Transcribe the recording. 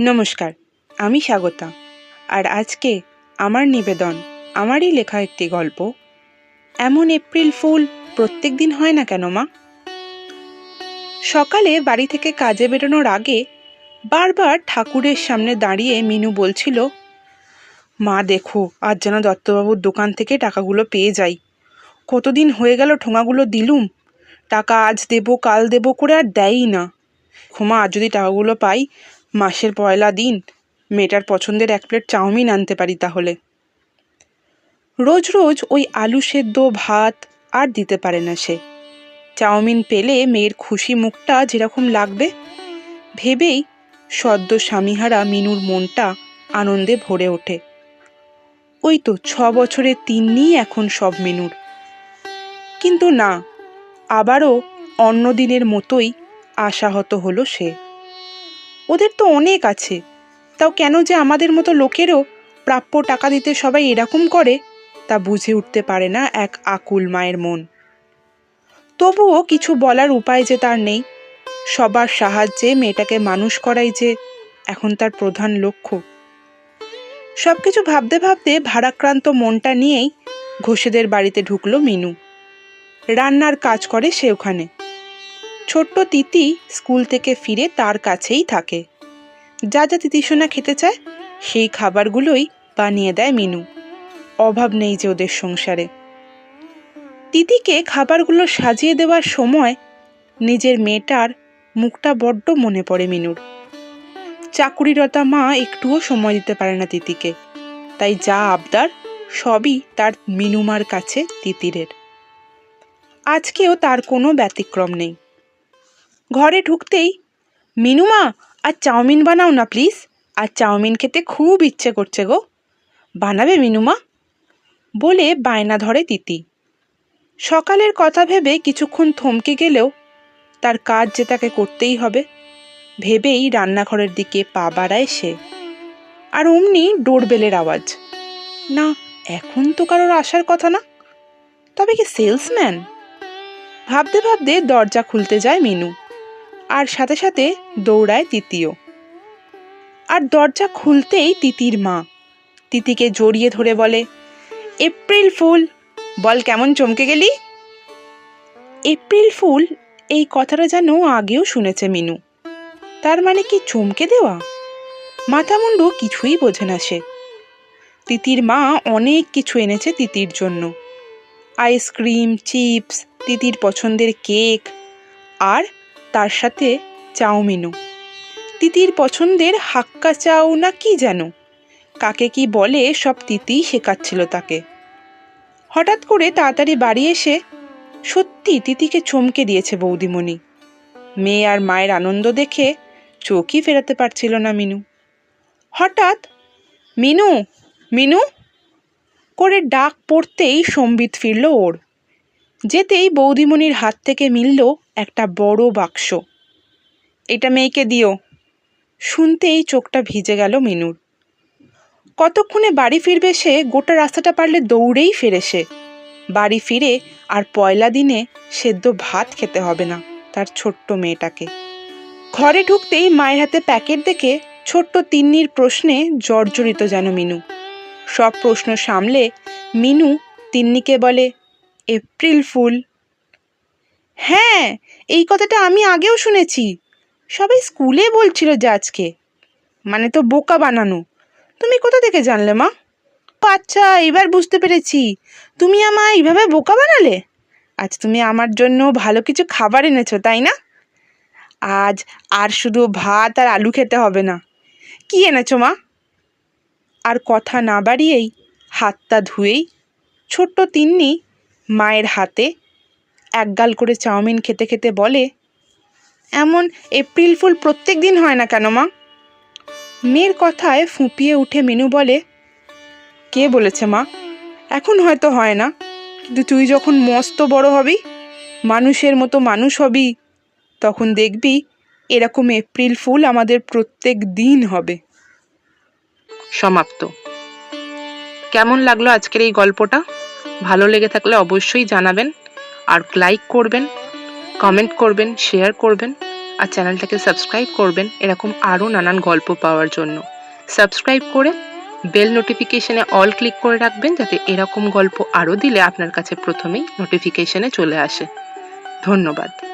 নমস্কার, আমি স্বাগতা। আর আজকে আমার নিবেদন, আমারই লেখা একটি গল্প। এমন এপ্রিল ফুল প্রত্যেক দিন হয় না কেন মা? সকালে বাড়ি থেকে কাজে বেরোনোর আগে বারবার ঠাকুরের সামনে দাঁড়িয়ে মিনু বলছিল, মা, দেখো, আজ যেন দত্তবাবুর দোকান থেকে টাকাগুলো পেয়ে যাই। কতদিন হয়ে গেল ঠোঙাগুলো দিলুম। টাকা আজ দেবো, কাল দেবো করে আর দেয়ই না। ক্ষমা, আজ যদি টাকাগুলো পাই মাসের পয়লা দিন, মেয়েটার পছন্দের এক প্লেট চাউমিন আনতে পারি তাহলে। রোজ রোজ ওই আলু সেদ্ধ, ভাত আর দিতে পারে না সে। চাউমিন পেলে মেয়ের খুশি মুখটা যেরকম লাগবে, ভেবেই সদ্য স্বামীহারা মিনুর মনটা আনন্দে ভরে ওঠে। ওই তো ছ বছরের তিন্নি এখন সব মিনুর। কিন্তু না, আবারও অন্য দিনের মতোই আশাহত হলো সে। ওদের তো অনেক আছে। তাও কেন যে আমাদের মতো লোকেরও প্রাপ্য টাকা দিতে সবাই এরকম করে, তা বুঝে উঠতে পারে না এক আকুল মায়ের মন। তবুও কিছু বলার উপায় যে তার নেই। সবার সাহায্যে মেয়েটাকে মানুষ করাই যে এখন তার প্রধান লক্ষ্য। সব কিছু ভাবতে ভাবতে ভারাক্রান্ত মনটা নিয়েই ঘোষেদের বাড়িতে ঢুকলো মিনু। রান্নার কাজ করে সে ওখানে। ছোট্ট তিতি স্কুল থেকে ফিরে তার কাছেই থাকে। যা যা তিতিসোনা খেতে চায়, সেই খাবারগুলোই বানিয়ে দেয় মিনু। অভাব নেই যে ওদের সংসারে। তিতিকে খাবারগুলো সাজিয়ে দেওয়ার সময় নিজের মেয়েটার মুখটা বড্ড মনে পড়ে মিনুর। চাকুরিরতা মা একটুও সময় দিতে পারে না তিতিকে। তাই যা আবদার, সবই তার মিনুমার কাছে তিতিরের। আজকেও তার কোনো ব্যতিক্রম নেই। ঘরে ঢুকতেই মিনুমা আর চাউমিন বানাও না প্লিজ আর চাউমিন খেতে খুব ইচ্ছে করছে গো। বানাবে মিনুমা বলে বায়না ধরে তিতি। সকালের কথা ভেবে কিছুক্ষণ থমকে গেলেও তার কাজ যে তাকে করতেই হবে, ভেবেই রান্নাঘরের দিকে পা বাড়ায় সে। আর অমনি ডোরবেলের আওয়াজ, না, এখন তো কারোর আসার কথা না। তবে কি সেলসম্যান? ভাবতে ভাবতে দরজা খুলতে যায় মিনু। আর সাথে সাথে দৌড়ায় তিতিও। আর দরজা খুলতেই তিতির মা। তিতিকে জড়িয়ে ধরে বলে, এপ্রিল ফুল, বল কেমন চমকে গেলি? এপ্রিল ফুল এই কথাটা যেন আগেও শুনেছে মিনু। তার মানে কি চমকে দেওয়া? মাথামুন্ডু কিছুই বোঝে না সে। তিতির মা অনেক কিছু এনেছে তিতির জন্য। আইসক্রিম, চিপস, তিতির পছন্দের কেক, আর তার সাথে চাউমিনও তিতির পছন্দের হাক্কা চাউ না কি যেন কাকে কি বলে সব তিতিই শেখাচ্ছিল তাকে। হঠাৎ করে তাড়াতাড়ি বাড়ি এসে সত্যি তিতিকে চমকে দিয়েছে বৌদিমণি। মেয়ে আর মায়ের আনন্দ দেখে চোখই ফেরাতে পারছিল না মিনু। হঠাৎ, মিনু মিনু? করে ডাক পড়তেই সম্বিত ফিরল ওর। যেতেই বৌদিমণির হাত থেকে মিলল একটা বড় বাক্স। এটা মেয়েকে দিও। শুনতেই চোখটা ভিজে গেল মিনুর। কতক্ষণে বাড়ি ফিরবে সে গোটা রাস্তাটা পারলে দৌড়েই ফেরে সে। বাড়ি ফিরে আর পয়লা দিনে সেদ্ধ ভাত খেতে হবে না তার ছোট্ট মেয়েটাকে। ঘরে ঢুকতেই মায়ের হাতে প্যাকেট দেখে ছোট্ট তিন্নির প্রশ্নে জর্জরিত যেন মিনু। সব প্রশ্ন সামলে মিনু তিন্নিকে বলে এপ্রিল ফুল। হ্যাঁ এই কথাটা আমি আগেও শুনেছি। সবাই স্কুলে বলছিল যে আজকে। মানে তো বোকা বানানো। তুমি কোথা থেকে জানলে, মা? আচ্ছা এবার বুঝতে পেরেছি। তুমি আমায় এইভাবে বোকা বানালে? আজ তুমি আমার জন্য ভালো কিছু খাবার এনেছো, তাই না? আজ আর শুধু ভাত আর আলু খেতে হবে না। কি এনেছো, মা? আর কথা না বাড়িয়েই হাতটা ধুয়েই ছোট্ট তিন্নি মায়ের হাতে একগাল করে চাউমিন খেতে খেতে বলে, এমন এপ্রিল ফুল প্রত্যেক দিন হয় না কেন মা? মেয়ের কথায় ফুঁপিয়ে উঠে মিনু বলে, কে বলেছে মা? এখন হয়তো হয় না। কিন্তু তুই যখন মস্ত বড় হবি, মানুষের মতো মানুষ হবি, তখন দেখবি এরকম এপ্রিল ফুল আমাদের প্রত্যেক দিন হবে। সমাপ্ত। কেমন লাগল আজকের এই গল্পটা? ভালো লেগে থাকলে অবশ্যই জানাবেন আর লাইক করবেন কমেন্ট করবেন শেয়ার করবেন আর চ্যানেলটাকে সাবস্ক্রাইব করবেন এরকম আরও নানান গল্প পাওয়ার জন্য। সাবস্ক্রাইব করে বেল নোটিফিকেশনে অল ক্লিক করে রাখবেন যাতে এরকম গল্প আরও দিলে আপনার কাছে প্রথমেই নোটিফিকেশানে চলে আসে। ধন্যবাদ।